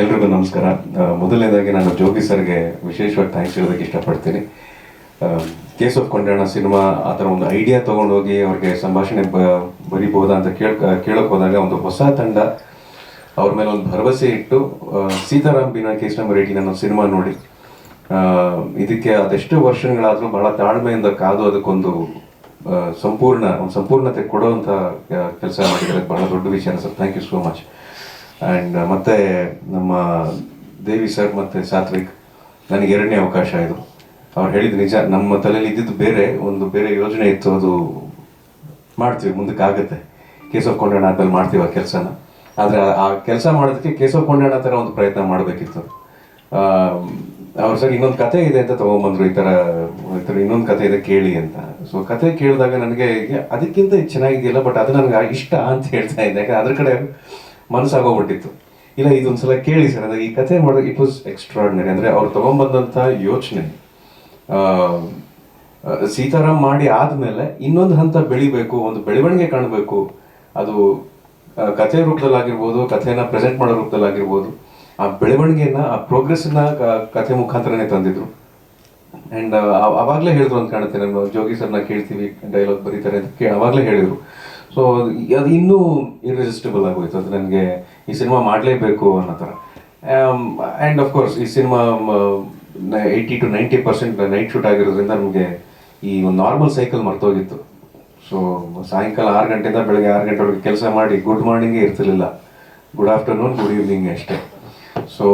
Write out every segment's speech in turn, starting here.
ಎಲ್ರಿಗೂ ನಮಸ್ಕಾರ. ಮೊದಲನೇದಾಗಿ ನಾನು ಜೋಗಿ ಸರ್ಗೆ ವಿಶೇಷವಾಗಿ ಥ್ಯಾಂಕ್ಸ್ ಹೇಳೋದಕ್ಕೆ ಇಷ್ಟಪಡ್ತೀನಿ. ಕೇಸ್ ಆಫ್ ಸಿನಿಮಾ ಆ ಥರ ಒಂದು ಐಡಿಯಾ ತೊಗೊಂಡೋಗಿ ಅವ್ರಿಗೆ ಸಂಭಾಷಣೆ ಬ ಬರಿಬೋದಾ ಅಂತ ಕೇಳ್ ಕೇಳೋಕೆ ಹೋದಾಗ ಒಂದು ಹೊಸ ತಂಡ ಅವ್ರ ಮೇಲೆ ಒಂದು ಭರವಸೆ ಇಟ್ಟು Sitaram Binoy case number eighteen ಅನ್ನೋ ಸಿನಿಮಾ ನೋಡಿ. ಇದಕ್ಕೆ ಅದೆಷ್ಟು ವರ್ಷಗಳಾದರೂ ಬಹಳ ತಾಳ್ಮೆಯಿಂದ ಕಾದು ಅದಕ್ಕೊಂದು ಸಂಪೂರ್ಣ, ಒಂದು ಸಂಪೂರ್ಣತೆ ಕೊಡುವಂಥ ಕೆಲಸ ಮಾಡಿದ್ರೆ ಬಹಳ ದೊಡ್ಡ ವಿಷಯ sir thank you so much and ಮತ್ತೆ ನಮ್ಮ ದೇವಿ ಸರ್ ಮತ್ತು ಸಾತ್ವಿಕ್ ನನಗೆ ಎರಡನೇ ಅವಕಾಶ ಇದು. ಅವ್ರು ಹೇಳಿದ ನಿಜ. ನಮ್ಮ ತಲೆಯಲ್ಲಿ ಇದ್ದಿದ್ದು ಬೇರೆ, ಒಂದು ಬೇರೆ ಯೋಜನೆ ಇತ್ತು, ಅದು ಮಾಡ್ತೀವಿ ಮುಂದಕ್ಕೆ ಆಗುತ್ತೆ ಕೇಸ್ ಕೊಂಡಣ್ಣ ಅಂತಲ್ಲಿ ಮಾಡ್ತೀವಿ ಆ ಕೆಲಸನ. ಆದರೆ ಆ ಕೆಲಸ ಮಾಡೋದಕ್ಕೆ ಕೊಂಡಣ್ಣ ಕೊಂಡಾಣ ಥರ ಒಂದು ಪ್ರಯತ್ನ ಮಾಡಬೇಕಿತ್ತು. ಅವ್ರ ಸರ್, ಇನ್ನೊಂದು ಕತೆ ಇದೆ ಅಂತ ತೊಗೊಂಬಂದ್ರು, ಈ ಥರ ಈ ಥರ ಇನ್ನೊಂದು ಕತೆ ಇದೆ ಕೇಳಿ ಅಂತ. ಸೊ ಕತೆ ಕೇಳಿದಾಗ ನನಗೆ ಅದಕ್ಕಿಂತ ಚೆನ್ನಾಗಿದೆಯಲ್ಲ ಬಟ್ ಅದು ನನಗೆ ಇಷ್ಟ ಅಂತ ಹೇಳ್ತಾ ಇದ್ದೆ. ಯಾಕಂದ್ರೆ ಅದ್ರ ಕಡೆ ಮನಸ್ಸಾಗೋಗ್ಬಿಟ್ಟಿತ್ತು. ಇಲ್ಲ, ಇದೊಂದ್ಸಲ ಕೇಳಿ ಸರ್ ಅಂದ್ರೆ ಈ ಕಥೆ ಮಾಡಿದಾಗ ಇಟ್ ವಾಸ್ ಎಕ್ಸ್ಟ್ರಾರ್ಡಿನರಿ ಅಂದರೆ ಅವ್ರು ತೊಗೊಂಬಂದಂಥ ಯೋಚನೆ. ಸೀತಾರಾಮ್ ಮಾಡಿ ಆದ್ಮೇಲೆ ಇನ್ನೊಂದು ಹಂತ ಬೆಳಿಬೇಕು, ಒಂದು ಬೆಳವಣಿಗೆ ಕಾಣಬೇಕು. ಅದು ಕಥೆ ರೂಪದಲ್ಲಾಗಿರ್ಬೋದು ಕಥೆನ ಪ್ರೆಸೆಂಟ್ ಮಾಡೋ ರೂಪದಲ್ಲಾಗಿರ್ಬೋದು, ಆ ಬೆಳವಣಿಗೆನ ಆ ಪ್ರೋಗ್ರೆಸ್ನ ಕಥೆ ಮುಖಾಂತರನೇ ತಂದಿದ್ರು. ಆ್ಯಂಡ್ ಅವಾಗಲೇ ಹೇಳಿದ್ರು ಅಂತ ಕಾಣುತ್ತೆ ನಮ್ಮ ಜೋಗಿ ಸರ್ನ ಕೇಳ್ತೀವಿ ಡೈಲಾಗ್ ಬರೀತಾರೆ ಅಂತ ಅವಾಗಲೇ ಹೇಳಿದ್ರು. ಸೊ ಅದು ಇನ್ನೂ ಇರ್ರೆಸಿಸ್ಟಬಲ್ ಆಗೋಯ್ತು. ಅದು ನನಗೆ ಈ ಸಿನಿಮಾ ಮಾಡಲೇಬೇಕು ಅನ್ನೋ ಥರ. ಆ್ಯಂಡ್ ಆಫ್ ಕೋರ್ಸ್ ಈ cinema eighty to ninety percent night shoot ಆಗಿರೋದ್ರಿಂದ ನಮಗೆ ಈ ಒಂದು ನಾರ್ಮಲ್ ಸೈಕಲ್ ಮರ್ತೋಗಿತ್ತು. ಸೊ ಸಾಯಂಕಾಲ ಆರು ಗಂಟೆಯಿಂದ ಬೆಳಗ್ಗೆ ಆರು ಗಂಟೆವರೆಗೆ ಕೆಲಸ ಮಾಡಿ ಗುಡ್ ಮಾರ್ನಿಂಗೇ ಇರ್ತಿರ್ಲಿಲ್ಲ. ಗುಡ್ ಆಫ್ಟರ್ನೂನ್ ಗುಡ್ ಈವ್ನಿಂಗ್ ಅಷ್ಟೇ. ಸೊ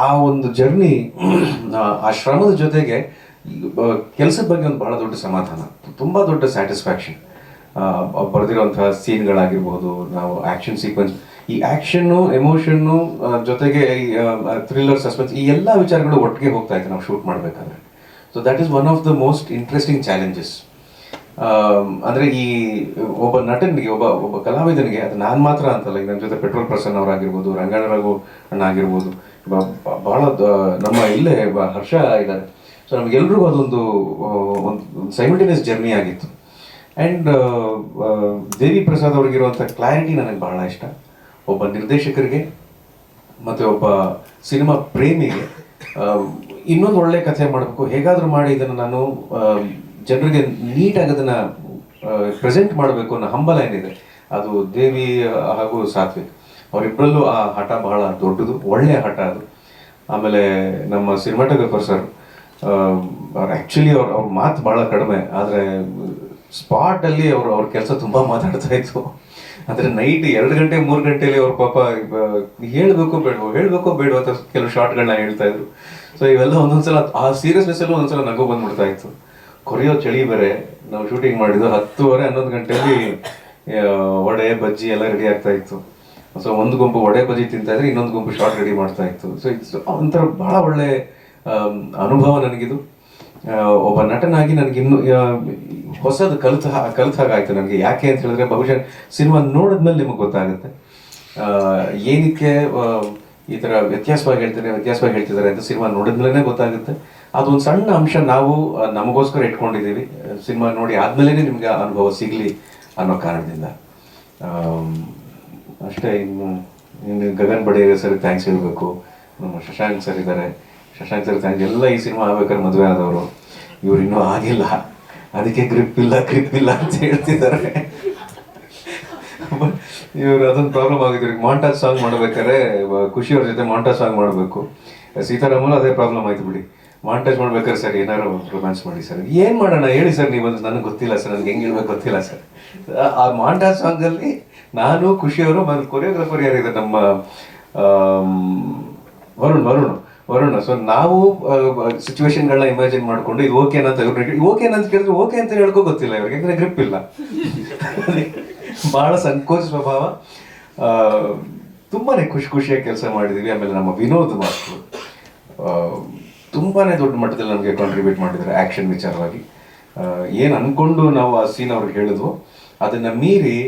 ಆ ಒಂದು ಜರ್ನಿ ಆ ಶ್ರಮದ ಜೊತೆಗೆ ಕೆಲಸದ ಬಗ್ಗೆ ಒಂದು ಭಾಳ ದೊಡ್ಡ ಸಮಾಧಾನ. ತುಂಬ ದೊಡ್ಡ ಸ್ಯಾಟಿಸ್ಫ್ಯಾಕ್ಷನ್ ಬರೆದಿರುವಂತಹ ಸೀನ್ಗಳಾಗಿರ್ಬೋದು, ನಾವು ಆ್ಯಕ್ಷನ್ ಸೀಕ್ವೆನ್ಸ್ ಈ ಆ್ಯಕ್ಷನ್ನು ಎಮೋಷನ್ನು ಜೊತೆಗೆ ಥ್ರಿಲ್ಲರ್ ಸಸ್ಪೆನ್ಸ್ ಈ ಎಲ್ಲ ವಿಚಾರಗಳು ಒಟ್ಟಿಗೆ ಹೋಗ್ತಾ ಇತ್ತು ನಾವು ಶೂಟ್ ಮಾಡಬೇಕಾದ್ರೆ. So that is one of the most interesting challenges ಅಂದರೆ ಈ, ಒಬ್ಬ ನಟನಿಗೆ, ಒಬ್ಬ ಒಬ್ಬ ಕಲಾವಿದನಿಗೆ, ಅದು ನಾನು ಮಾತ್ರ ಅಂತಲ್ಲ ಈಗ ನನ್ನ ಜೊತೆ ಪೆಟ್ರೋಲ್ ಪರ್ಸನ್ ಅವರಾಗಿರ್ಬೋದು, ರಂಗಣ್ಣ ರಘು ಅಣ್ಣ ಆಗಿರ್ಬೋದು ಬಹಳ ನಮ್ಮ ಇಲ್ಲೇ ಹರ್ಷ ಇದ್ದಾರೆ. ಸೊ ನಮಗೆಲ್ರಿಗೂ ಅದೊಂದು ಒಂದು ಸೈಮಿಲ್ಟೇನಿಯಸ್ ಜರ್ನಿ ಆಗಿತ್ತು. ಆ್ಯಂಡ್ ದೇವಿ ಪ್ರಸಾದ್ ಅವ್ರಿಗಿರುವಂಥ ಕ್ಲಾರಿಟಿ ನನಗೆ ಬಹಳ ಇಷ್ಟ. ಒಬ್ಬ ನಿರ್ದೇಶಕರಿಗೆ ಮತ್ತು ಒಬ್ಬ ಸಿನಿಮಾ ಪ್ರೇಮಿಗೆ ಇನ್ನೊಂದು ಒಳ್ಳೆ ಕಥೆ ಮಾಡಬೇಕು. ಹೇಗಾದರೂ ಮಾಡಿ ಇದನ್ನು ನಾನು ಜನರಿಗೆ ನೀಟಾಗಿ ಅದನ್ನು ಪ್ರೆಸೆಂಟ್ ಮಾಡಬೇಕು ಅನ್ನೋ ಹಂಬಲ ಏನಿದೆ ಅದು ದೇವಿ ಹಾಗೂ ಸಾತ್ವಿಕ್. ಅವರಿಬ್ಬರಲ್ಲೂ ಆ ಹಠ ಬಹಳ ದೊಡ್ಡದು ಒಳ್ಳೆಯ ಹಠ ಅದು. ಆಮೇಲೆ ನಮ್ಮ ಸಿನಿಮಾಟೋಗ್ರಫರ್ ಸರ್ ಆ್ಯಕ್ಚುಲಿ ಅವ್ರ ಅವ್ರ ಮಾತು ಭಾಳ ಕಡಿಮೆ. ಆದರೆ ಸ್ಪಾಟಲ್ಲಿ ಅವರು ಅವ್ರ ಕೆಲಸ ತುಂಬ ಮಾತಾಡ್ತಾ ಇತ್ತು ಆದರೆ ನೈಟ್ ಎರಡು ಗಂಟೆ, ಮೂರು ಗಂಟೆಯಲ್ಲಿ ಅವ್ರ ಪಾಪ ಹೇಳಬೇಕು ಬೇಡವೋ, ಹೇಳಬೇಕೋ ಬೇಡ ಅಂತ ಕೆಲವು ಶಾರ್ಟ್ಗಳನ್ನ ಹೇಳ್ತಾ ಇದ್ರು. ಸೊ ಇವೆಲ್ಲ ಒಂದೊಂದ್ಸಲ ಆ ಸೀರಿಯಸ್ನೆಸ್ ಎಲ್ಲ ಒಂದೊಂದ್ಸಲ ನಗು ಬಂದ್ಬಿಡ್ತಾ ಇತ್ತು. ಕೊರಿಯೋ ಚಳಿ ಬೇರೆ. ನಾವು ಶೂಟಿಂಗ್ ಮಾಡಿದ್ದು ಹತ್ತುವರೆ, ಹನ್ನೊಂದು ಗಂಟೆಯಲ್ಲಿ ವಡೆ, ಬಜ್ಜಿ ಎಲ್ಲ ರೆಡಿ ಆಗ್ತಾ ಇತ್ತು. ಸೊ ಒಂದು ಗುಂಪು ವಡೆ, ಬಜ್ಜಿ ತಿಂತಾ ಇದ್ರೆ ಇನ್ನೊಂದು ಗುಂಪು ಶಾರ್ಟ್ ರೆಡಿ ಮಾಡ್ತಾ ಇತ್ತು. ಸೊ ಇಟ್ಸ್ ಒಂಥರ ಬಹಳ ಒಳ್ಳೆ ಅನುಭವ ನನಗಿದು. ಒಬ್ಬ ನಟನಾಗಿ ನನಗೆ ಇನ್ನು ಹೊಸದು ಕಲಿತ ಕಲಿತ ಹಾಗಾಯ್ತು ನನಗೆ. ಯಾಕೆ ಅಂತ ಹೇಳಿದ್ರೆ ಬಹುಶಃ ಸಿನಿಮಾ ನೋಡಿದ್ಮೇಲೆ ನಿಮಗೆ ಗೊತ್ತಾಗುತ್ತೆ. ಏನಕ್ಕೆ ಈ ಥರ ವ್ಯತ್ಯಾಸವಾಗಿ ಹೇಳ್ತಾರೆ ವ್ಯತ್ಯಾಸವಾಗಿ ಹೇಳ್ತಿದ್ದಾರೆ ಅಂತ ಸಿನಿಮಾ ನೋಡಿದ್ಮೇಲೆ ಗೊತ್ತಾಗುತ್ತೆ. ಅದೊಂದು ಸಣ್ಣ ಅಂಶ ನಾವು ನಮಗೋಸ್ಕರ ಇಟ್ಕೊಂಡಿದ್ದೀವಿ. ಸಿನಿಮಾ ನೋಡಿ ಆದ್ಮೇಲೆ ನಿಮ್ಗೆ ಅನುಭವ ಸಿಗಲಿ ಅನ್ನೋ ಕಾರಣದಿಂದ. ಅಷ್ಟೇ ಇನ್ನು ಇನ್ನು ಗಗನ್ ಬಡೇರ ಸರ್ ಥ್ಯಾಂಕ್ಸ್ ಹೇಳಬೇಕು. ನಮ್ಮ ಶಶಾಂಕ್ ಸರ್ ಇದ್ದಾರೆ. ಶಶಾಂಕ್ ಸರ್ ಎಲ್ಲ ಈ ಸಿನಿಮಾ ಆಗ್ಬೇಕಾದ್ರೆ ಮದುವೆ ಆದವರು. ಇವ್ರು ಇನ್ನೂ ಆಗಿಲ್ಲ. ಅದಕ್ಕೆ ಗ್ರಿಪ್ ಇಲ್ಲ ಗ್ರಿಪ್ ಇಲ್ಲ ಅಂತ ಹೇಳ್ತಿದ್ದಾರೆ. ಇವ್ರು ಅದೊಂದು ಪ್ರಾಬ್ಲಮ್ ಆಗಿದೆ ಇವ್ರಿಗೆ ಮಾಂಟಾಜ್ ಸಾಂಗ್ ಮಾಡ್ಬೇಕಾದ್ರೆ ಖುಷಿಯವ್ರ ಜೊತೆ ಮಾಂಟಾಜ್ ಸಾಂಗ್ ಮಾಡಬೇಕು. ಸೀತಾರಾಮನ್ ಅದೇ ಪ್ರಾಬ್ಲಮ್ ಆಯ್ತು ಬಿಡಿ. ಮಾಂಟಾಜ್ ಮಾಡ್ಬೇಕಾದ್ರೆ ಸರ್ ಏನಾರು ರೊಮ್ಯಾನ್ಸ್ ಮಾಡಿ ಸರ್. ಏನ್ ಮಾಡೋಣ? ಹೇಳಿ ಸರ್ ನೀವು ನನಗೆ ಗೊತ್ತಿಲ್ಲ ಸರ್. ನನಗೆ ಹೆಂಗ್ ಹೇಳ್ಬೇಕು ಗೊತ್ತಿಲ್ಲ ಸರ್. ಆ- ಮಾಂಟಾಜ್ ಸಾಂಗ್ ಅಲ್ಲಿ ನಾನು ಖುಷಿಯವರು ಮತ್ತು ಕೊರಿಯೋಗ್ರಾಫರ್ ಯಾರಿದ್ದಾರೆ? ನಮ್ಮ ವರುಣ್ ವರುಣ್. ವರುಣ್ ಸೊ ನಾವು ಸಿಚುವೇಶನ್ಗಳನ್ನ ಇಮ್ಯಾಜಿನ್ ಮಾಡ್ಕೊಂಡು ಇದು ಓಕೆ ಅಂತ ಓಕೆ ಅಂತ ಕೇಳಿದ್ರೆ ಓಕೆ ಅಂತ ಹೇಳ್ಕೋ ಗೊತ್ತಿಲ್ಲ ಇವ್ರಿಗೆ, ಯಾಕಂದ್ರೆ ಗ್ರಿಪ್ ಇಲ್ಲ. ಬಹಳ ಸಂಕೋಚ ಸ್ವಭಾವ. ತುಂಬಾನೇ ಖುಷಿ ಖುಷಿಯಾಗಿ ಕೆಲಸ ಮಾಡಿದೀವಿ, ಆಮೇಲೆ ನಮ್ಮ ವಿನೋದ್ ಮಾಸ್ಟರ್ ತುಂಬಾನೇ ದೊಡ್ಡ ಮಟ್ಟದಲ್ಲಿ ನಮಗೆ ಕಾಂಟ್ರಿಬ್ಯೂಟ್ ಮಾಡಿದ್ದಾರೆ ಆಕ್ಷನ್ ವಿಚಾರವಾಗಿ. ಏನು ಅಂದ್ಕೊಂಡು ನಾವು ಆ ಸೀನ್ ಅವ್ರಿಗೆ ಹೇಳಿದ್ವು, ಅದನ್ನ ಮೀರಿ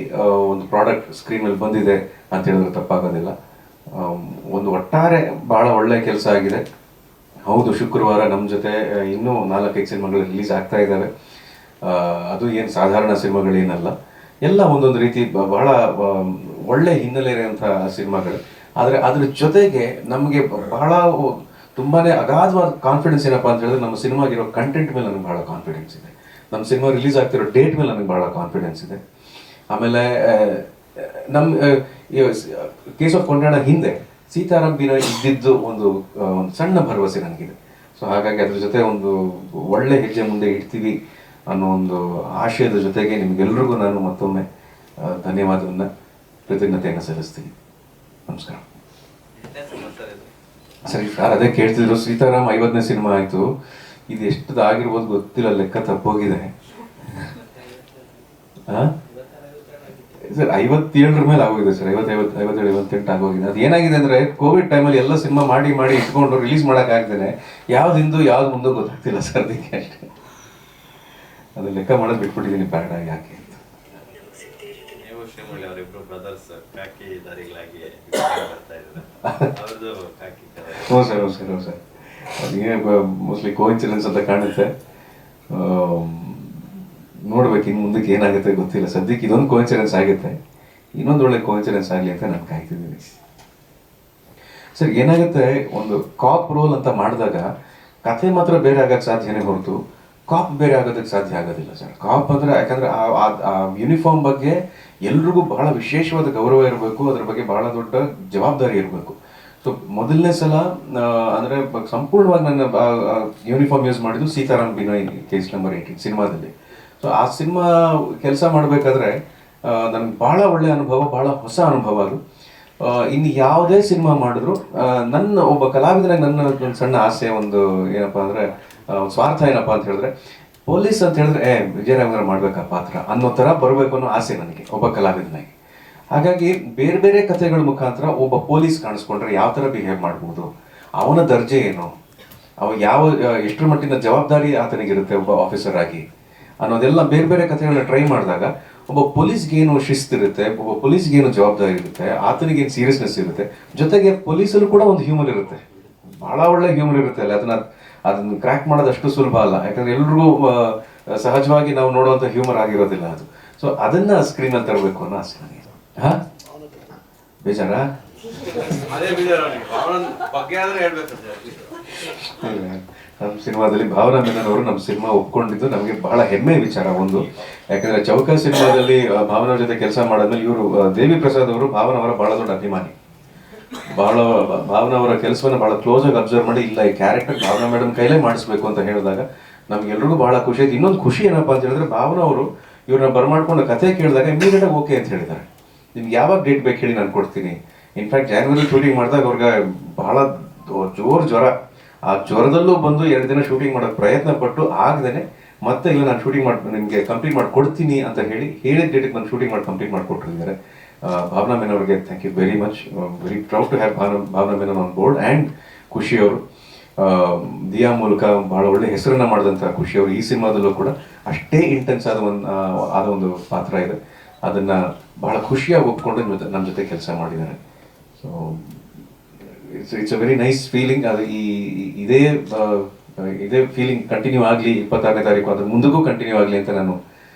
ಒಂದು ಪ್ರಾಡಕ್ಟ್ ಸ್ಕ್ರೀನ್ ಮೇಲೆ ಬಂದಿದೆ ಅಂತ ಹೇಳಿದ್ರೆ ತಪ್ಪಾಗೋದಿಲ್ಲ. ಒಂದು ಒಟ್ಟಾರೆ ಬಹಳ ಒಳ್ಳೆ ಕೆಲಸ ಆಗಿದೆ. ಹೌದು, ಶುಕ್ರವಾರ ನಮ್ಮ ಜೊತೆ ಇನ್ನೂ ನಾಲ್ಕೈದು ಸಿನಿಮಾಗಳು ರಿಲೀಸ್ ಆಗ್ತಾ ಇದ್ದಾವೆ ಅದು ಏನು ಸಾಧಾರಣ ಸಿನಿಮಾಗಳೇನಲ್ಲ. ಎಲ್ಲ ಒಂದೊಂದು ರೀತಿ ಬಹಳ ಒಳ್ಳೆ ಹಿನ್ನೆಲೆ ಇರುವಂತಹ ಸಿನಿಮಾಗಳು. ಆದರೆ ಅದ್ರ ಜೊತೆಗೆ ನಮಗೆ ಬಹಳ ತುಂಬಾ ಅಗಾಧವಾದ ಕಾನ್ಫಿಡೆನ್ಸ್ ಏನಪ್ಪ ಅಂತ ಹೇಳಿದ್ರೆ ನಮ್ಮ ಸಿನಿಮಾಗಿರೋ ಕಂಟೆಂಟ್ ಮೇಲೆ ನನಗೆ ಬಹಳ ಕಾನ್ಫಿಡೆನ್ಸ್ ಇದೆ. ನಮ್ಮ ಸಿನಿಮಾ ರಿಲೀಸ್ ಆಗ್ತಿರೋ ಡೇಟ್ ಮೇಲೆ ನನಗೆ ಬಹಳ ಕಾನ್ಫಿಡೆನ್ಸ್ ಇದೆ. ಆಮೇಲೆ ನಮ್ಮ ಕೇಸ್ ಆಫ್ ಕೊಂಡಾಣ ಹಿಂದೆ ಸೀತಾರಾಮ್ ಬಿನ ಇದ್ದಿದ್ದು ಒಂದು ಒಂದು ಸಣ್ಣ ಭರವಸೆ ನನಗಿದೆ. ಸೊ ಹಾಗಾಗಿ ಅದ್ರ ಜೊತೆ ಒಂದು ಒಳ್ಳೆ ಹೆಜ್ಜೆ ಮುಂದೆ ಇಡ್ತೀವಿ ಅನ್ನೋ ಒಂದು ಆಶಯದ ಜೊತೆಗೆ ನಿಮ್ಗೆಲ್ರಿಗೂ ನಾನು ಮತ್ತೊಮ್ಮೆ ಧನ್ಯವಾದವನ್ನು, ಕೃತಜ್ಞತೆಯನ್ನು ಸಲ್ಲಿಸ್ತೀನಿ. ನಮಸ್ಕಾರ. ಸರಿ ಸರ್ ಅದೇ ಕೇಳ್ತಿದ್ರು, ಸೀತಾರಾಮ್ ಐವತ್ತನೇ ಸಿನಿಮಾ ಆಯಿತು. ಇದು ಎಷ್ಟು ಆಗಿರ್ಬೋದು ಗೊತ್ತಿಲ್ಲ, ಲೆಕ್ಕ ತಪ್ಪೋಗಿದೆ. ಆ? ಸರ್ ಐವತ್ತೇಳರ ಮೇಲೆ ಆಗೋಗಿದೆ ಸರ್ ಐವತ್ತೈವತ್ತು ಐವತ್ತೇಳು ಐವತ್ತೆಂಟು ಆಗೋಗಿದೆ. ಅದು ಏನಾಗಿದೆ ಅಂದ್ರೆ ಕೋವಿಡ್ ಟೈಮಲ್ಲಿ ಎಲ್ಲ ಸಿನಿಮಾ ಮಾಡಿ ಮಾಡಿ ಇಟ್ಕೊಂಡು ರಿಲೀಸ್ ಮಾಡೋಕ್ಕಾಗ್ದೇನೆ ಯಾವ್ದು ಹಿಂದೂ ಯಾವ್ದು ಮುಂದೆ ಗೊತ್ತಾಗ್ತಿಲ್ಲ ಸರ್ ಅದಕ್ಕೆ ಅಷ್ಟೇ. ಅದು ಲೆಕ್ಕ ಮಾಡೋದು ಬಿಟ್ಬಿಟ್ಟಿದ್ದೀನಿ ಬೇಡ ಯಾಕೆ ಅಂತ. ಹ್ಞೂ ಸರ್ ಹ್ಞೂ ಸರ್ ಹ್ಞೂ ಸರ್. ಅದೇನೇ ಮೋಸ್ಟ್ಲಿ ಕೋಇನ್ಸಿಡೆನ್ಸ್ ಅಂತ ಕಾಣುತ್ತೆ. ನೋಡ್ಬೇಕು ಇನ್ನು ಮುಂದಕ್ಕೆ ಏನಾಗುತ್ತೆ ಗೊತ್ತಿಲ್ಲ. ಸದ್ಯಕ್ಕೆ ಇದೊಂದು ಕೋಇನ್ಸಿಡೆನ್ಸ್ ಆಗುತ್ತೆ. ಇನ್ನೊಂದು ಒಳ್ಳೆ ಕೋಇನ್ಸಿಡೆನ್ಸ್ ಆಗಲಿ ಅಂತ ನಾನು ಕಾಯ್ತಿದ್ದೀನಿ. ಸರ್ ಏನಾಗುತ್ತೆ? ಒಂದು ಕಾಪ್ ರೋಲ್ ಅಂತ ಮಾಡಿದಾಗ ಕಥೆ ಮಾತ್ರ ಬೇರೆ ಆಗೋಕ್ಕೆ ಸಾಧ್ಯನೇ ಹೊರತು ಕಾಪ್ ಬೇರೆ ಆಗೋದಕ್ಕೆ ಸಾಧ್ಯ ಆಗೋದಿಲ್ಲ ಸರ್ ಕಾಪ್ ಅಂದರೆ ಯಾಕಂದರೆ ಆ- ಯೂನಿಫಾರ್ಮ್ ಬಗ್ಗೆ ಎಲ್ರಿಗೂ ಬಹಳ ವಿಶೇಷವಾದ ಗೌರವ ಇರಬೇಕು, ಅದ್ರ ಬಗ್ಗೆ ಬಹಳ ದೊಡ್ಡ ಜವಾಬ್ದಾರಿ ಇರಬೇಕು. ಸೊ ಮೊದಲನೇ ಸಲ ಅಂದರೆ ಸಂಪೂರ್ಣವಾಗಿ ನನ್ನ ಯೂನಿಫಾರ್ಮ್ ಯೂಸ್ ಮಾಡಿದ್ದು Sitaram Binoy case number eighteen ಸಿನಿಮಾದಲ್ಲಿ. ಸೊ ಆ ಸಿನಿಮಾ ಕೆಲಸ ಮಾಡಬೇಕಾದ್ರೆ ನನಗೆ ಬಹಳ ಒಳ್ಳೆ ಅನುಭವ ಬಹಳ ಹೊಸ ಅನುಭವ ಅದು. ಇನ್ನು ಯಾವುದೇ ಸಿನಿಮಾ ಮಾಡಿದ್ರು ನನ್ನ ಒಬ್ಬ ಕಲಾವಿದನಾಗಿ ನನ್ನ ಒಂದು ಸಣ್ಣ ಆಸೆ, ಒಂದು ಏನಪ್ಪ ಅಂದರೆ ಸ್ವಾರ್ಥ ಏನಪ್ಪ ಅಂತ ಹೇಳಿದ್ರೆ, ಪೊಲೀಸ್ ಅಂತ ಹೇಳಿದ್ರೆ, ಏ ವಿಜಯರಾಘವರ ಮಾಡಬೇಕಾ ಪಾತ್ರ? ಅನ್ನೋ ಥರ ಬರಬೇಕು ಅನ್ನೋ ಆಸೆ ನನಗೆ, ಒಬ್ಬ ಕಲಾವಿದನಾಗಿ. ಹಾಗಾಗಿ ಬೇರೆ ಬೇರೆ ಕಥೆಗಳ ಮುಖಾಂತರ ಒಬ್ಬ ಪೊಲೀಸ್ ಕಾಣಿಸ್ಕೊಂಡ್ರೆ ಯಾವ ಥರ ಬಿಹೇವ್ ಮಾಡ್ಬೋದು? ಅವನ ದರ್ಜೆ ಏನು? ಅವ ಯಾವ ಎಷ್ಟರ ಮಟ್ಟಿನ ಜವಾಬ್ದಾರಿ ಆತನಿಗಿರುತ್ತೆ ಒಬ್ಬ ಆಫೀಸರ್ ಆಗಿ? ಅನ್ನೋದೆಲ್ಲ ಬೇರೆ ಬೇರೆ ಕಥೆಗಳನ್ನ ಟ್ರೈ ಮಾಡಿದಾಗ ಒಬ್ಬ ಪೊಲೀಸ್ಗೆ ಏನು ಶಿಸ್ತಿರುತ್ತೆ ಒಬ್ಬ ಪೊಲೀಸ್ಗೆ ಏನು ಜವಾಬ್ದಾರಿ ಇರುತ್ತೆ, ಆತನಿಗೆ ಏನು ಸೀರಿಯಸ್ನೆಸ್ ಇರುತ್ತೆ, ಜೊತೆಗೆ ಪೊಲೀಸಲ್ಲೂ ಕೂಡ ಒಂದು ಹ್ಯೂಮರ್ ಇರುತ್ತೆ. ಬಹಳ ಒಳ್ಳೆ ಹ್ಯೂಮರ್ ಇರುತ್ತೆ ಅಲ್ಲ. ಅದನ್ನ ಅದನ್ನ ಕ್ರ್ಯಾಕ್ ಮಾಡೋದಷ್ಟು ಸುಲಭ ಅಲ್ಲ. ಯಾಕಂದ್ರೆ ಎಲ್ರಿಗೂ ಸಹಜವಾಗಿ ನಾವು ನೋಡುವಂತ ಹ್ಯೂಮರ್ ಆಗಿರೋದಿಲ್ಲ ಅದು. ಸೊ ಅದನ್ನ ಸ್ಕ್ರೀನ್ ಅಲ್ಲಿ ತರಬೇಕು ಅನ್ನೋ ಆಸೆ ನನಗೆ. ಹಾ? ಬೇಜಾರಾ? ನಮ್ಮ ಸಿನಿಮಾದಲ್ಲಿ ಭಾವನಾ ಮೆನನ್ ಅವರು ನಮ್ಮ ಸಿನಿಮಾ ಒಪ್ಕೊಂಡಿದ್ದು ನಮಗೆ ಬಹಳ ಹೆಮ್ಮೆ ವಿಚಾರ ಒಂದು. ಯಾಕಂದ್ರೆ ಚೌಕ ಸಿನಿಮಾದಲ್ಲಿ ಭಾವನಾ ಜೊತೆ ಕೆಲಸ ಮಾಡಿದ್ಮೇಲೆ ಇವರು ದೇವಿ ಪ್ರಸಾದ್ ಅವರು ಭಾವನಾ ಅವರ ಬಹಳ ದೊಡ್ಡ ಅಭಿಮಾನಿ. ಬಹಳ ಭಾವನಾ ಅವರ ಕೆಲಸವನ್ನು ಬಹಳ ಕ್ಲೋಸ್ ಆಗಿ ಅಬ್ಸರ್ವ್ ಮಾಡಿ, ಇಲ್ಲ ಈ ಕ್ಯಾರೆಕ್ಟರ್ ಭಾವನಾ ಮೇಡಮ್ ಕೈಲೇ ಮಾಡಿಸ್ಬೇಕು ಅಂತ ಹೇಳಿದಾಗ ನಮ್ಗೆಲ್ರಿಗೂ ಬಹಳ ಖುಷಿ ಆಯ್ತು. ಇನ್ನೊಂದು ಖುಷಿ ಏನಪ್ಪಾ ಅಂತ ಹೇಳಿದ್ರೆ ಭಾವನಾ ಅವರು ಇವ್ರನ್ನ ಬರ್ಮಾಡ್ಕೊಂಡು ಕಥೆ ಕೇಳಿದಾಗ ಇಮಿಡಿಯೇಟ್ ಆಗಿ ಓಕೆ ಅಂತ ಹೇಳಿದ್ದಾರೆ. ನಿಮ್ಗೆ ಯಾವಾಗ ಡೇಟ್ ಬೇಕು ಹೇಳಿ ನಾನು ಕೊಡ್ತೀನಿ. ಇನ್ಫ್ಯಾಕ್ಟ್ ಜಾನ್ವರಿ ಶೂಟಿಂಗ್ ಮಾಡಿದಾಗ ಅವ್ರಿಗೆ ಬಹಳ ಜೋರು ಜ್ವರ. ಆ ಜ್ವರದಲ್ಲೂ ಬಂದು ಎರಡು ದಿನ ಶೂಟಿಂಗ್ ಮಾಡೋಕೆ ಪ್ರಯತ್ನ ಪಟ್ಟು ಆಗದೇನೆ ಮತ್ತೆ ಇಲ್ಲ ನಾನು ಶೂಟಿಂಗ್ ಮಾಡಿ, ನಿಮಗೆ ಕಂಪ್ಲೀಟ್ ಮಾಡಿ ಕೊಡ್ತೀನಿ ಅಂತ ಹೇಳಿ, ಹೇಳಿದ ಡೇಟಿಗೆ ನಾನು ಶೂಟಿಂಗ್ ಮಾಡಿ ಕಂಪ್ಲೀಟ್ ಮಾಡಿಕೊಟ್ಟಿದ್ದಾರೆ. ಭಾವನಾ ಮೇನ್ ಅವರಿಗೆ thank you very much very proud to have Bhavana Bhavana Menon on board and ಖುಷಿ ಅವರು. ದಿಯಾ ಮೂಲಕ ಬಹಳ ಒಳ್ಳೆ ಹೆಸರನ್ನು ಮಾಡಿದಂಥ ಖುಷಿ ಅವರು. ಈ ಸಿನಿಮಾದಲ್ಲೂ ಕೂಡ ಅಷ್ಟೇ ಇಂಟೆನ್ಸ್ ಆದ ಒಂದು ಆದ ಒಂದು ಪಾತ್ರ ಇದೆ. ಅದನ್ನು ಬಹಳ ಖುಷಿಯಾಗಿ ಒಪ್ಕೊಂಡು ನಮ್ಮ ಜೊತೆ ಕೆಲಸ ಮಾಡಿದ್ದಾರೆ. So it's it's a very nice feeling ಅದು ಈ ಇದೇ ಇದೇ ಫೀಲಿಂಗ್ ಕಂಟಿನ್ಯೂ ಆಗಲಿ ಇಪ್ಪತ್ತಾರನೇ ತಾರೀಕು. ಅದ್ರ ಮುಂದಕ್ಕೂ ಕಂಟಿನ್ಯೂ ಆಗಲಿ ಅಂತ ನಾನು